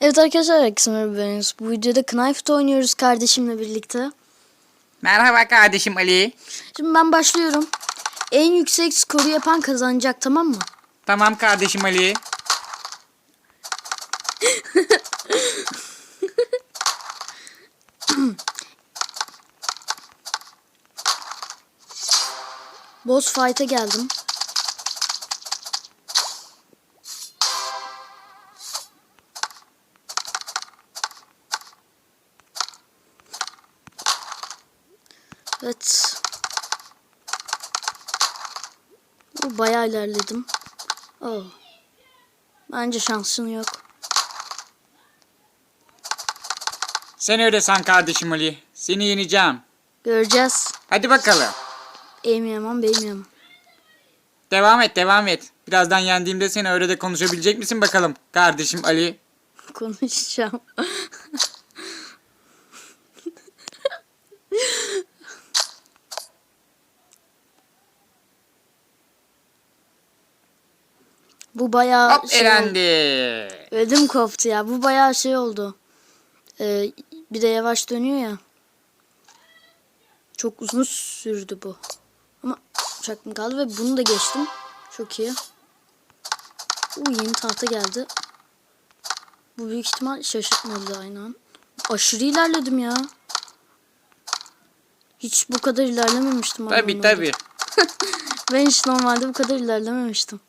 Evet arkadaşlar herkese merhaba. Bu videoda Knife'da oynuyoruz kardeşimle birlikte. Merhaba kardeşim Ali. Şimdi ben başlıyorum. En yüksek skoru yapan kazanacak tamam mı? Tamam kardeşim Ali. Boss fight'a geldim. Evet. Bu bayağı ilerledim. Oh. Bence şansın yok. Sen öyle san kardeşim Ali. Seni yeneceğim. Göreceğiz. Hadi bakalım. Eğmeyemem, beğenmeyemem. Devam et devam et. Birazdan yendiğimde seni öyle de konuşabilecek misin bakalım kardeşim Ali. Konuşacağım. Bu bayağı Hop şey elendi. oldu. Ödüm koptu ya. Bu bayağı şey oldu. Ee, bir de yavaş dönüyor ya. Çok uzun sürdü bu. Ama uçaklım kaldı ve bunu da geçtim. Çok iyi. Bu yeni tahta geldi. Bu büyük ihtimal şaşırtmadı aynı an. Aşırı ilerledim ya. Hiç bu kadar ilerlememiştim. Tabi tabi. Ben hiç normalde bu kadar ilerlememiştim.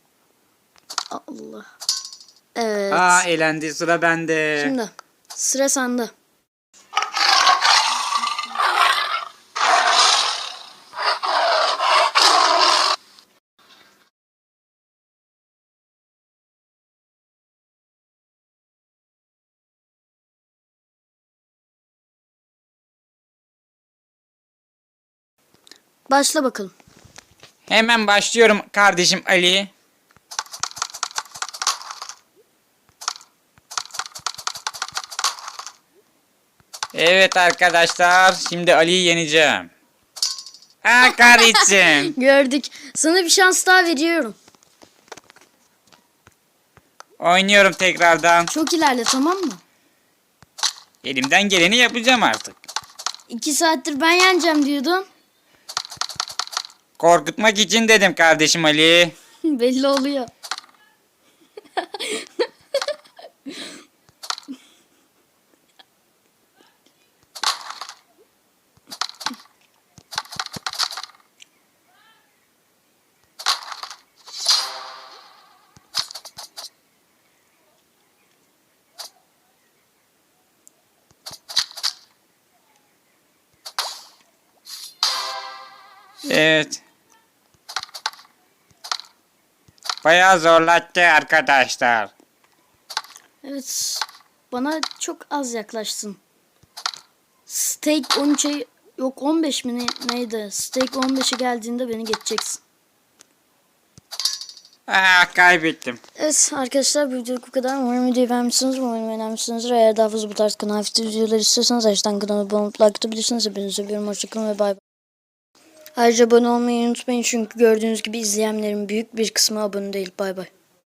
Allah. Evet. Aa elendi sıra bende. Şimdi sıra sende. Başla bakalım. Hemen başlıyorum kardeşim Ali. Evet arkadaşlar şimdi Ali'yi yeneceğim. Ha kahretsin. Gördük. Sana bir şans daha veriyorum. Oynuyorum tekrardan. Çok ilerle tamam mı? Elimden geleni yapacağım artık. İki saattir ben yeneceğim diyordun. Korkutmak için dedim kardeşim Ali. Belli oluyor. Evet. Bayağı zorlattı arkadaşlar. Evet. Bana çok az yaklaşsın. Steak 13'e yok 15 mi ne- neydi? Steak 15'e geldiğinde beni geçeceksin. Ah kaybettim. Evet arkadaşlar bu videoluk bu kadar. Umarım videoyu beğenmişsiniz. Umarım beğenmişsinizdir. Eğer daha fazla bu tarz kanal videolar istiyorsanız aşağıdan kanalıma abone olup like atabilirsiniz. Hepinizi seviyorum. Hoşçakalın ve bay bay. Ayrıca abone olmayı unutmayın çünkü gördüğünüz gibi izleyenlerin büyük bir kısmı abone değil. Bay bay.